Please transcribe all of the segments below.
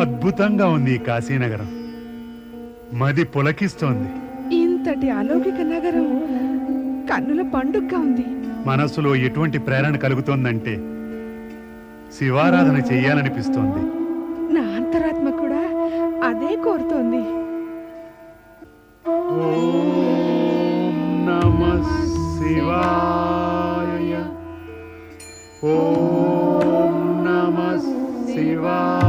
అద్భుతంగా ఉంది ఈ కాశీనగరం. మది పులకిస్తోంది. ఇంతటి అలౌకిక నగరం కన్నుల పండుగగా ఉంది. మనసులో ఎటువంటి ప్రేరణ కలుగుతోందంటే శివారాధన చెయ్యాలనిపిస్తోంది. నా అంతరాత్మ కూడా అదే కోరుతోంది. ఓం నమః శివాయ. ఓం నమః శివాయ.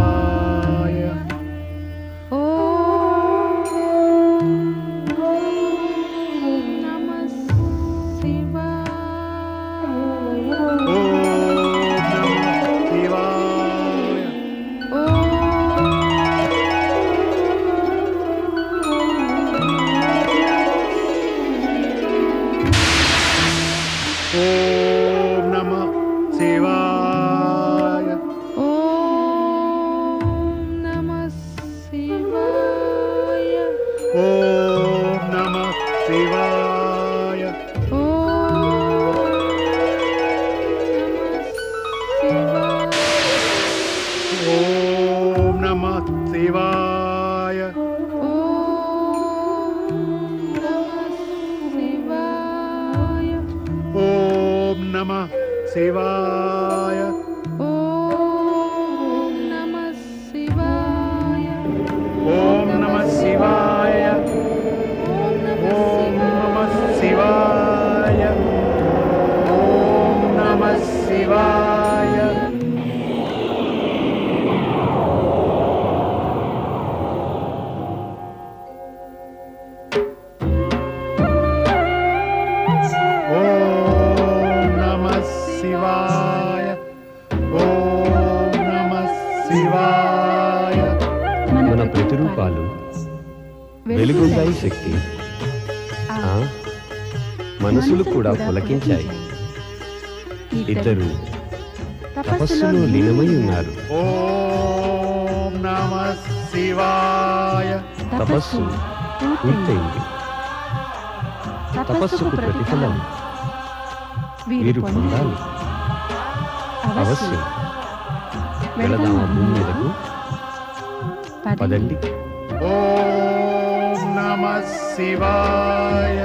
Oh. కూడా పులకించాయి ఇద్దరు తపస్సులో లీనమై ఉన్నారు. ఓం నమః శివాయ. తపస్సు పూర్తయింది. తపస్సుకు ప్రతిఫలం వీరు పొందాలి. అవశ్యం. వెళదామా భూమి మీదకు. పదండి. ఓం నమః శివాయ.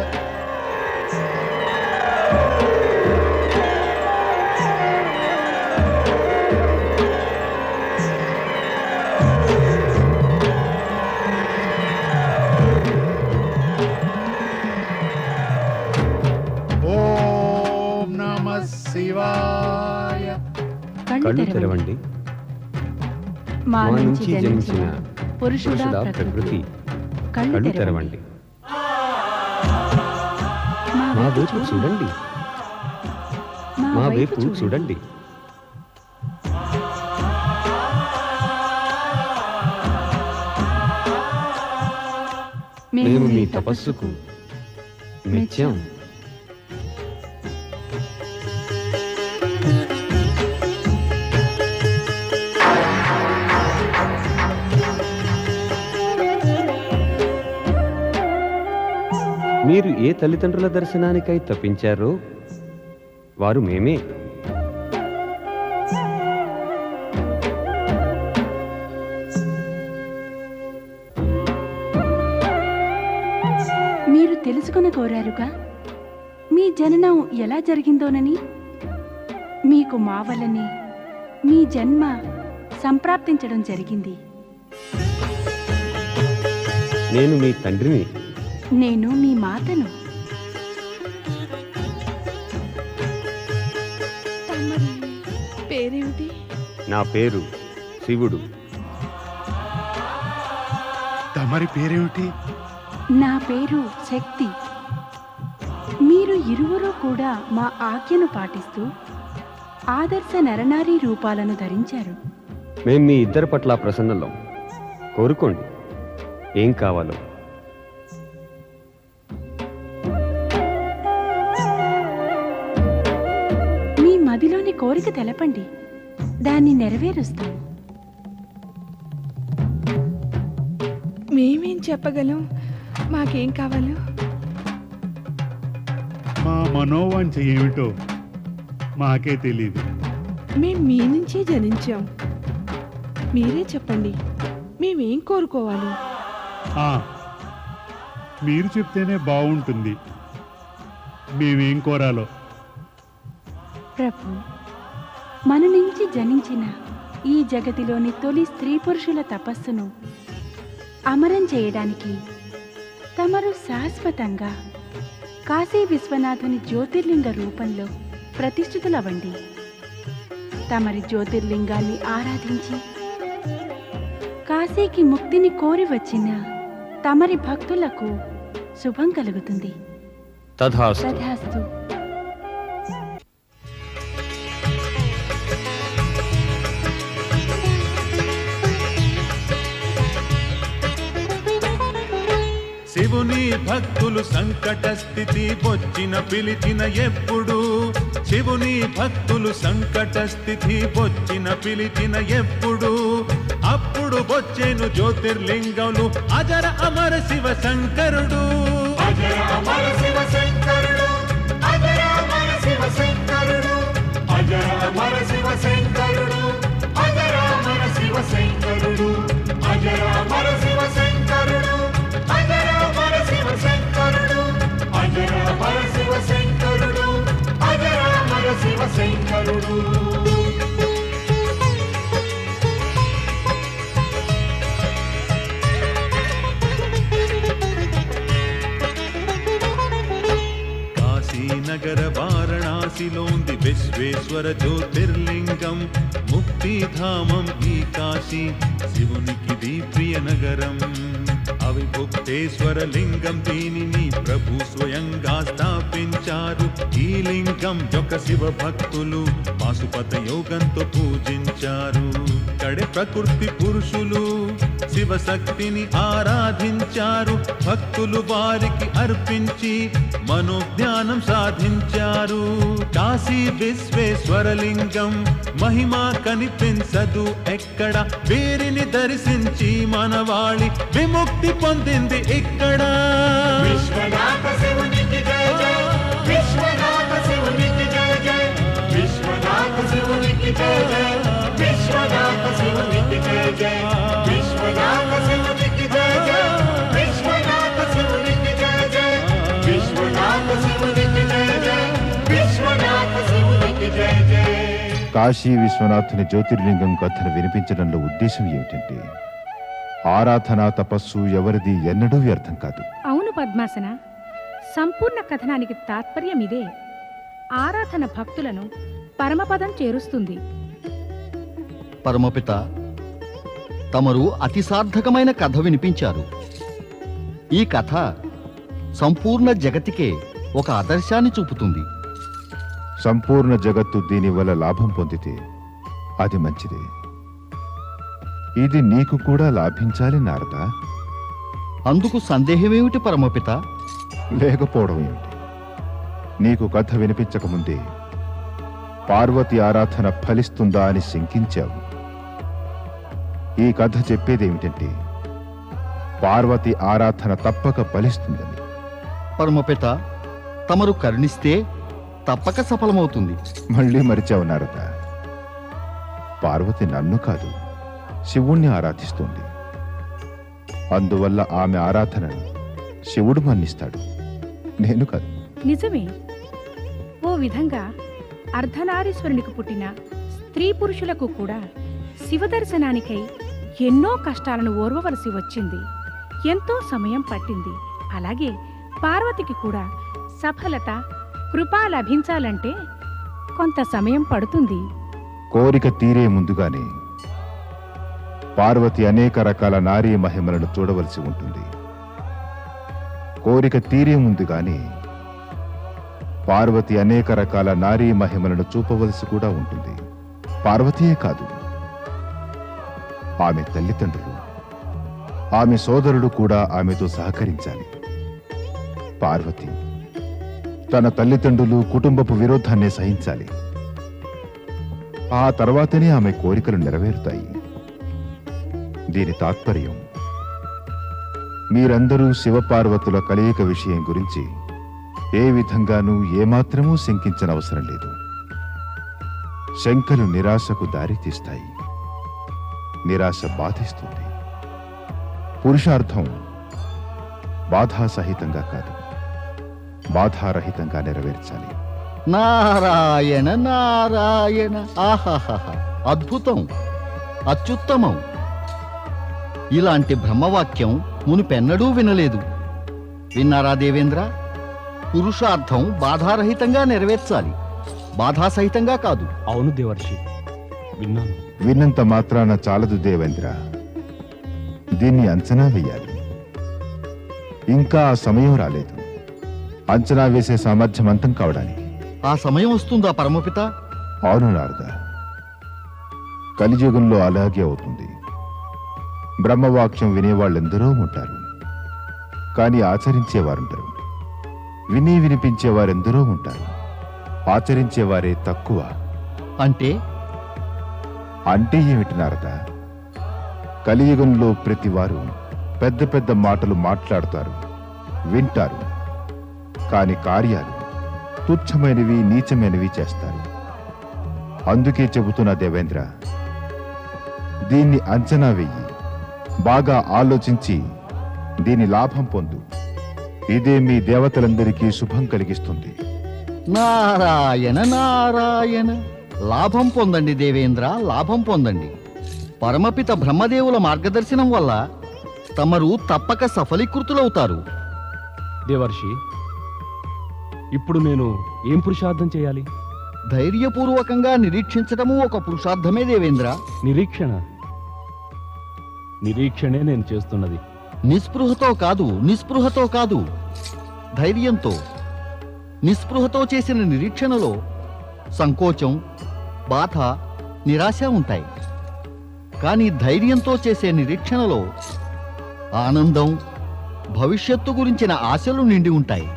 కళ్ళు తెరవండి. మా నుంచి జన్మించిన పురుషుడ ప్రకృతి. కళ్ళు తెరవండి. మా వైపు చూడండి. మా వైపు చూడండి. మేము మీ తపస్సుకు మెచ్చాం. ఏ తల్లిదండ్రుల దర్శనానికై తప్పించారో? వారు మేమే. మీరు తెలుసుకుని కోరారుగా? మీ జననం ఎలా జరిగిందోనని? మీకు మా వల్లనే మీ జన్మ సంప్రాప్తించడం జరిగింది. నేను మీ తండ్రిని. నేను మీ మాతను. పేరేమిటి? నా పేరు శివుడు. తమరి పేరేమిటి? నా పేరు శక్తి. మీరు ఇరువురు కూడా మా ఆజ్ఞను పాటిస్తూ ఆదర్శ నరనారీ రూపాలను ధరించారు. మేం మీ ఇద్దరి పట్ల ప్రసన్నలం. కోరుకోండి. ఏం కావాలో. కోరిక తెలపండి. దాన్ని నెరవేరుస్తాం మేమేం చెప్పగలం? మాకేం కావాలో? మా మనోవాంఛ ఏమిటో మాకే తెలీదు. మేం మీ నుంచే జనించాం. మీరే చెప్పండి మేమేం కోరుకోవాలి? ఆ, మీరు చెప్తేనే బాగుంటుంది మేమేం కోరాలో? ప్రభు మన నుంచి జనించిన ఈ జగతిలోని తొలి స్త్రీ పురుషుల తపస్సును అమరం చేయడానికి తమరు శాశ్వతంగా కాశీ విశ్వనాథుని జ్యోతిర్లింగ రూపంలో ప్రతిష్ఠితులవ్వండి. తమరి జ్యోతిర్లింగాన్ని ఆరాధించి కాశీకి ముక్తిని కోరి వచ్చిన తమరి భక్తులకు శుభం కలుగుతుంది. తథాస్తు. శివుని భక్తులు సంకట స్థితి వచ్చిన పిలిచిన ఎప్పుడు. శివుని భక్తులు సంకట స్థితి వచ్చిన పిలిచిన ఎప్పుడు. అప్పుడు వచ్చేను జ్యోతిర్లింగములు అజర అమర శివ శంకరుడు. అజర అమర శివ శంకరుడు. విశ్వేశ్వర జ్యోతిర్లింగం ముక్తిధామం ఈ కాశీ శివునికిది ప్రియ నగరం. అవిభుక్తేశ్వర లింగం దీనిని ప్రభు స్వయంగా స్థాపించారు. ఈ లింగం యొక్క శివ భక్తులు పాశుపత యోగంతో పూజించారు. ఇక్కడే ప్రకృతి పురుషులు శివశక్తిని ఆరాధించారు. భక్తులు వారికి అర్పించి మనోజ్ఞానం సాధించారు. కాశీ విశ్వేశ్వరలింగం మహిమా కనిపించదు ఎక్కడ? వీరిని దర్శించి మనవాళి విముక్తి పొందింది ఇక్కడ. విశ్వనాథ శివునికి జయ జయ విశ్వనాథ శివునికి జయ జయ విశ్వనాథ శివునికి జయ జయ. కాశీ విశ్వనాథుని జ్యోతిర్లింగం కథను వినిపించడంలో ఉద్దేశం ఏమిటంటే ఆరాధనా తపస్సు ఎవరిది ఎన్నడూ వ్యర్థం కాదు. అవును పద్మాసన సంపూర్ణ కథనానికి తాత్పర్యం ఇదే. ఆరాధన భక్తులను పరమపదం చేరుస్తుంది. పరమపిత తమరు అతి సార్థకమైన కథ వినిపించారు. ఈ కథ సంపూర్ణ జగతికే ఒక ఆదర్శాన్ని చూపుతుంది. సంపూర్ణ జగత్తు దీనివల్ల లాభం పొందితే అది మంచిదే. ఇది నీకు కూడా లాభించాలి నారదా. అందుకు సందేహమేమిటి పరమపిత? లేకపోవడం ఏమిటి? నీకు కథ వినిపించకముందే పార్వతి ఆరాధన ఫలిస్తుందా అని శంకించావు. ఈ కథ చెప్పేదేమిటంటే పార్వతి ఆరాధన తప్పక ఫలిస్తుందని. పరమపిత తమరు కరుణిస్తే తప్పక సఫలమవుతుంది. మళ్ళీ మరిచావు నారద. పార్వతి నన్ను కాదు శివుణ్ణి ఆరాధిస్తుంది. అందువల్ల ఆమె ఆరాధనను శివుడు మన్నిస్తాడు. నేను కాదు. నిజమే. ఓ విధంగా అర్ధనారీశ్వరునికి పుట్టిన స్త్రీ పురుషులకు కూడా శివదర్శనానికై ఎన్నో కష్టాలను ఓర్వవలసి వచ్చింది. ఎంతో సమయం పట్టింది. అలాగే పార్వతికి కూడా సఫలత కృప లభించాలంటే కొంత సమయం పడుతుంది. కోరిక తీరే ముందుగానే పార్వతి అనేక రకాల నారీ మహిమలను చూడవలసి ఉంటుంది. కోరిక తీరే ముందుగానే పార్వతి అనేక రకాల నారీ మహిమలను చూపవలసి కూడా ఉంటుంది. పార్వతీయే కాదు. ఆమె తల్లిదండ్రులు. ఆమె సోదరుడు కూడా ఆమెతో సహకరించాలి. పార్వతి తన తల్లిదండ్రులు కుటుంబపు విరోధాన్ని సహించాలి. ఆ తర్వాతనే ఆమె కోరికలు నెరవేరుతాయి. దీని తాత్పర్యం మీరందరూ శివపార్వతుల కలయిక విషయం గురించి ఏ విధంగానూ ఏమాత్రమూ శంకించనవసరం లేదు. శంకలు నిరాశకు దారితీస్తాయి. నిరాశ బాధిస్తుంది. పురుషార్థం బాధాసహితంగా కాదు. బాధారహితంగా నెరవేర్చాలి. నారాయణ నారాయణ. ఆహాహా అద్భుతం. అత్యుత్తమం. ఇలాంటి బ్రహ్మవాక్యం మునిపెన్నడూ వినలేదు. విన్నారా దేవేంద్ర? పురుషార్థం బాధారహితంగా నెరవేర్చాలి. బాధాసహితంగా కాదు. అవును దేవర్షి. విన్నాను. విన్నంత మాత్రాన చాలదు దేవేంద్ర. దీన్ని అంచనా వేయాలి. ఇంకా ఆ సమయం రాలేదు. అంచనా వేసే సామర్థ్యం అంతం కావడానికి. ఆ సమయం వస్తుందా పరమపిత? అవును నారద. కలియుగంలో అలాగే అవుతుంది. బ్రహ్మవాక్యం వినేవాళ్ళెందరో ఉంటారు. కానీ ఆచరించేవారుంటారు. విని వినిపించేవారెందరో ఉంటారు. ఆచరించేవారే తక్కువ. అంటే? అంటే ఏమిటి నారద? కలియుగంలో ప్రతివారు పెద్ద పెద్ద మాటలు మాట్లాడతారు వింటారు కాని కార్యాలు తుచ్చమైనవి నీచమైనవి చేస్తారు. అందుకే చెబుతున్నా దేవేంద్ర దీన్ని అంచనా వెయ్యి బాగా ఆలోచించి దీని లాభం పొందు. ఇదే మీ దేవతలందరికీ శుభం కలిగిస్తుంది. నారాయణ నారాయణ. లాభం పొందండి దేవేంద్ర లాభం పొందండి. పరమపిత బ్రహ్మదేవుల మార్గదర్శనం వల్ల తమరు తప్పక సఫలీకృతులవుతారు. దేవర్షి ఇప్పుడు నేను ఏం పురుషార్థం చేయాలి? ధైర్యపూర్వకంగా నిరీక్షించటము ఒక పురుషార్థమే దేవేంద్ర. నిరీక్షణ? నిరీక్షణే నేను చేస్తున్నది. నిస్పృహతో కాదు నిస్పృహతో కాదు. ధైర్యంతో నిస్పృహతో చేసిన నిరీక్షణలో సంకోచం బాధ నిరాశ ఉంటాయి. కానీ ధైర్యంతో చేసే నిరీక్షణలో ఆనందం భవిష్యత్తు గురించిన ఆశలు నిండి ఉంటాయి.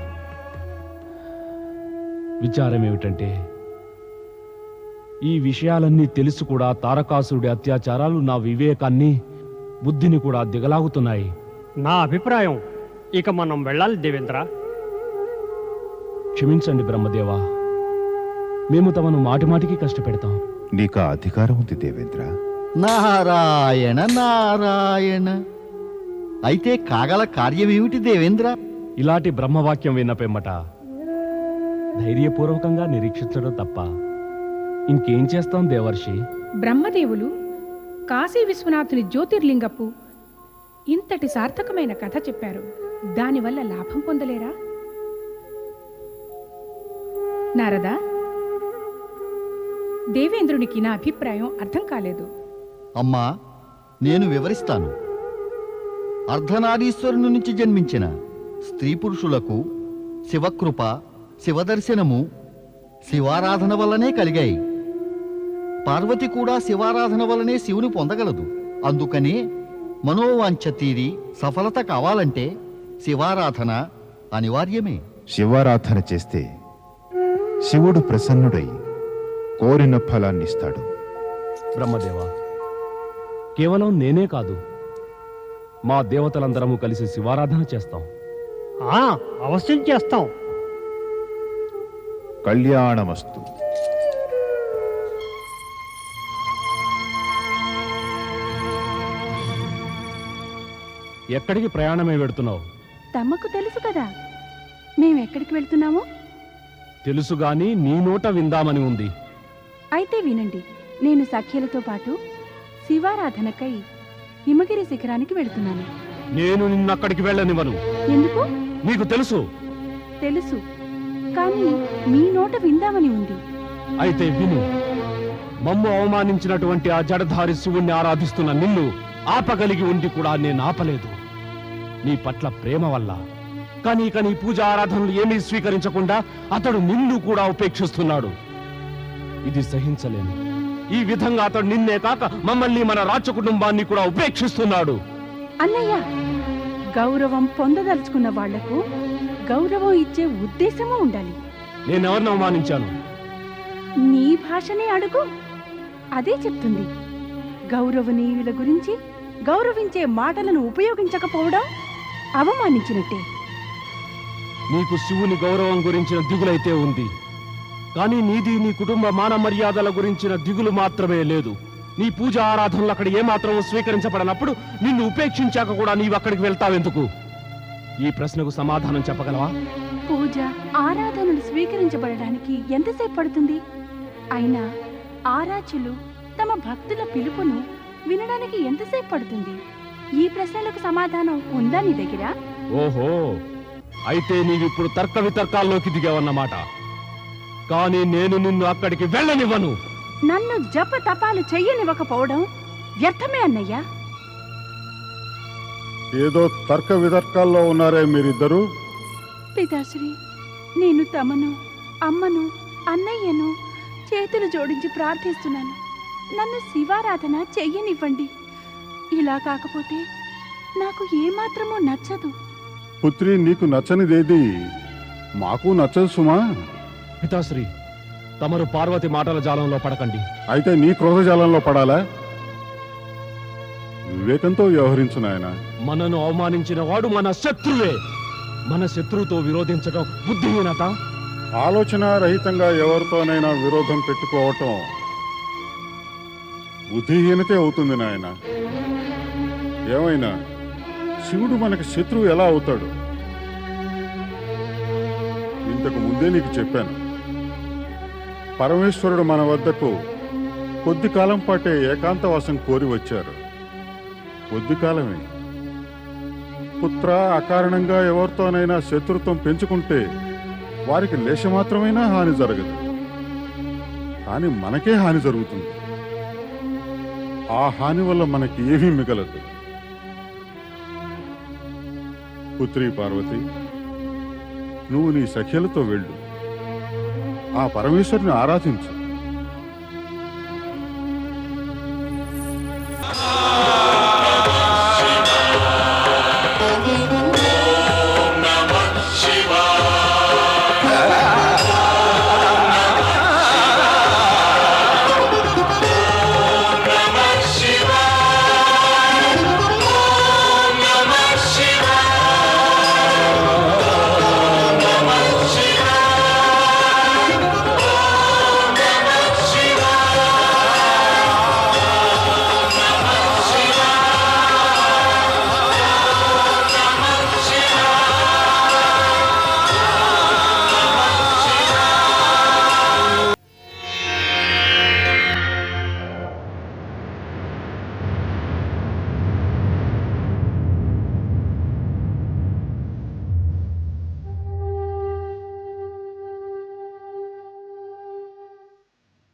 విచారం ఏమిటంటే ఈ విషయాలన్నీ తెలుసు కూడా తారకాసురుడి అత్యాచారాలు నా వివేకాన్ని బుద్ధిని కూడా దిగలాగుతున్నాయి. నా అభిప్రాయం ఇక మనం వెళ్ళాలి దేవేంద్ర. క్షమించండి బ్రహ్మదేవా. మేము తమను మాటిమాటికి కష్టపెడతాం. నీకు ఆ అధికారం ఉంది దేవేంద్ర. నారాయణ నారాయణ. అయితే కాగల కార్యమేమిటి దేవేంద్ర? ఇలాంటి బ్రహ్మవాక్యం విన్న పెమ్మట ధైర్యపూర్వకంగా నిరీక్షించడం తప్ప ఇంకేం చేస్తాం దేవర్షి? బ్రహ్మదేవులు కాశీ విశ్వనాథుని జ్యోతిర్లింగపు ఇంతటి సార్థకమైన కథ చెప్పారు. దానివల్ల లాభం పొందలేరా? నారదా? దేవేంద్రునికి నా అభిప్రాయం అర్థం కాలేదు. అమ్మా నేను వివరిస్తాను. అర్ధనారీశ్వరుని నుంచి జన్మించిన స్త్రీ పురుషులకు శివకృప శివదర్శనము శివారాధన వల్లనే కలిగాయి. పార్వతి కూడా శివారాధన వల్లనే శివుని పొందగలదు. అందుకనే మనోవాంఛ తీరి సఫలత కావాలంటే శివారాధన అనివార్యమే. శివారాధన చేస్తే శివుడు ప్రసన్నుడై కోరిన ఫలాన్నిస్తాడు. బ్రహ్మదేవా కేవలం నేనే కాదు మా దేవతలందరము కలిసి శివారాధన చేస్తాం. ఆ అవశ్యం చేస్తాం. కళ్యాణమస్తు. ఎక్కడికి ప్రయాణమే పెడుతున్నావు తమకు తెలుసు కదా మేమెక్కడికి వెళ్తున్నామో? తెలుసు గాని నీ నోట విందామని ఉంది. అయితే వినండి నేను సఖ్యలతో పాటు శివారాధనకై హిమగిరి శిఖరానికి వెళ్తున్నాను. నేను నిన్నక్కడికి వెళ్ళనివ్వను. ఎందుకు? నీకు తెలుసు. తెలుసు. కానీ మీ నోట విందామని ఉంది. అయితే విను. మమ్ము అవమానించినటువంటి ఆ జడధారి శివుణ్ణి ఆరాధిస్తున్న నిన్ను ఆపగలిగి ఉండి కూడా నేను ఆపలేదు. నీ పట్ల ప్రేమ వల్ల. కానీ ఇక నీ పూజ ఆరాధనలు ఏమీ స్వీకరించకుండా అతడు నిన్ను కూడా ఉపేక్షిస్తున్నాడు. ఇది సహించలేను. ఈ విధంగా అతడు నిన్నే కాక మమ్మల్ని మన రాజ్య కుటుంబాన్ని కూడా ఉపేక్షిస్తున్నాడు. అన్నయ్య గౌరవం పొందదలుచుకున్న వాళ్ళకు గౌరవం ఇచ్చే ఉద్దేశము ఉండాలి. నేనెవరిని అవమానించాను? నీ భాషనే అడుగు. అదే చెప్తుంది. గౌరవనీయుల గురించి గౌరవించే మాటలను ఉపయోగించకపోవడం అవమానించినట్టే. నీకు శివుని గౌరవం గురించిన దిగులైతే ఉంది. కానీ నీది నీ కుటుంబ మాన మర్యాదల గురించిన దిగులు మాత్రమే లేదు. నీ పూజ ఆరాధనలు అక్కడ ఏమాత్రం స్వీకరించబడనప్పుడు నిన్ను ఉపేక్షించాక కూడా నీవు అక్కడికి వెళ్తావెందుకు? ఈ ప్రశ్నకు సమాధానం చెప్పగలవా? పూజ ఆరాధనలు స్వీకరించబడడానికి ఎంతసేపు పడుతుంది? అయినా ఆరాధ్యులు తమ భక్తుల పిలుపును వినడానికి ఎంతసేపు పడుతుంది? ఈ ప్రశ్నలకు సమాధానం ఉందా నీ దగ్గర? ఓహో! అయితే నీవిప్పుడు తర్క వితర్కాల్లోకి దిగావన్నమాట. కానీ నేను నిన్ను అక్కడికి వెళ్ళనివ్వను. నన్ను జప తపాలు చెయ్యనివ్వకపోవడం వ్యర్థమే అన్నయ్యా. ఏదో తర్క వితర్కాల్లో ఉన్నారే మీరిద్దరూ? పితాశ్రీ నేను తమను అమ్మను అన్నయ్యను చేతులు జోడించి ప్రార్థిస్తున్నాను. నన్ను శివారాధన చెయ్యనివ్వండి. ఇలా కాకపోతే నాకు ఏమాత్రమూ నచ్చదు. పుత్రి నీకు నచ్చనిదేది? మాకు నచ్చదు సుమా. పితాశ్రీ తమరు పార్వతి మాటల జాలంలో పడకండి. అయితే నీ క్రోధజాలంలో పడాలా? వివేకంతో వ్యవహరించు నాయన. మనను అవమానించిన వాడు మన శత్రువే. మన శత్రువుతో విరోధించడం బుద్ధిహీనత? ఆలోచన రహితంగా ఎవరితోనైనా విరోధం పెట్టుకోవటం బుద్ధిహీనతే అవుతుంది నాయన. ఏమైనా? శివుడు మనకి శత్రువు ఎలా అవుతాడు? ఇంతకు ముందే నీకు చెప్పాను. పరమేశ్వరుడు మన వద్దకు కొద్ది కాలం పాటే ఏకాంతవాసం కోరి వచ్చారు. కొద్ది కాలమే. పుత్ర అకారణంగా ఎవరితోనైనా శత్రుత్వం పెంచుకుంటే వారికి లేశమాత్రమైనా హాని జరగదు. కానీ మనకే హాని జరుగుతుంది. ఆ హాని వల్ల మనకి ఏమీ మిగలదు. పుత్రి పార్వతి నువ్వు నీ సఖ్యలతో వెళ్ళు. ఆ పరమేశ్వరుని ఆరాధించు.